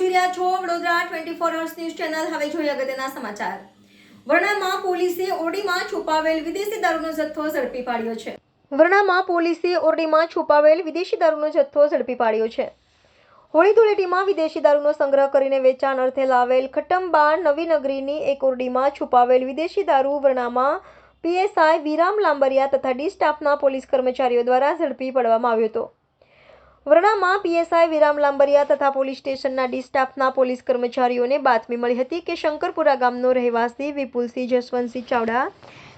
Four hours news channel હવે જોઈએ અગત્યના સમાચાર. વરણામાં પોલીસે ઓરડીમાં છુપાવેલ વિદેશી દારૂનો જથ્થો ઝડપી પાડ્યો છે. વરણામાં પોલીસે ઓરડીમાં છુપાવેલ વિદેશી દારૂનો જથ્થો ઝડપી પાડ્યો છે. હોળી ધૂળેટીમાં વિદેશી દારૂનો સંગ્રહ કરીને વેચાણ અર્થે લાવેલ ખટંબા નવી નગરીની એક ઓરડીમાં છુપાવેલ વિદેશી દારૂ વરણામાં પીએસઆઈ વિરામ લાંબરિયા તથા ડી સ્ટાફના પોલીસ કર્મચારીઓ દ્વારા ઝડપી પાડવામાં આવ્યો હતો. વરણામાં પીએસઆઈ વિરામ લાંબરિયા તથા પોલીસ સ્ટેશનના ડિસ્ટાફના પોલીસ કર્મચારીઓને બાતમી મળી હતી કે શંકરપુરા ગામનો રહેવાસી વિપુલસિંહ જસવંતસિંહ ચાવડા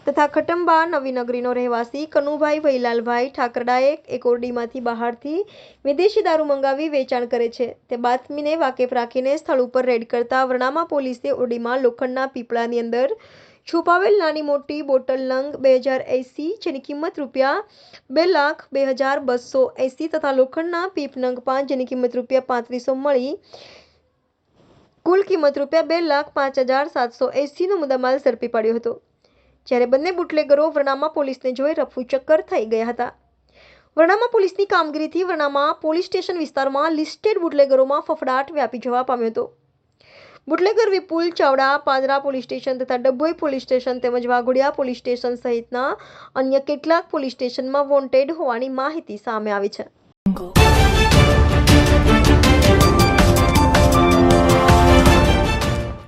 તથા ખટંબા નવીનગરીનો રહેવાસી કનુભાઈ વૈલાલભાઈ ઠાકરડાએ એક ઓરડીમાંથી બહારથી વિદેશી દારૂ મંગાવી વેચાણ કરે છે. તે બાતમીને વાકેફ રાખીને સ્થળ ઉપર રેડ કરતા વરણામા પોલીસે ઓરડીમાં લોખંડના પીપળાની અંદર છુપાવેલ નાની મોટી બોટલ નંગ બે હજાર એંસી, જેની કિંમત રૂપિયા બે લાખ બે હજાર બસો એંસી તથા લોખંડના પીપ નંગ પાંચ, જેની કિંમત રૂપિયા પાંત્રીસો મળી. કુલ કિંમત રૂપિયા બે લાખ પાંચ હજાર સાતસો એંસીનો મુદ્દામાલ ઝડપી પાડ્યો હતો. જ્યારે બંને બુટલેગરો વરણામા પોલીસને જોઈ રફુ ચક્કર થઈ ગયા હતા. વરણામા પોલીસની કામગીરીથી વરણામા પોલીસ સ્ટેશન વિસ્તારમાં લિસ્ટેડ બુટલેગરોમાં ફફડાટ વ્યાપી જવા પામ્યો હતો. Bootlegger Vipul Chavda, Padra police station તથા ડભોઈ પોલીસ સ્ટેશન તેમજ વાઘોડિયા પોલીસ સ્ટેશન સહિતના અન્ય કેટલાક પોલીસ સ્ટેશનમાં વોન્ટેડ હોવાની માહિતી સામે આવી છે.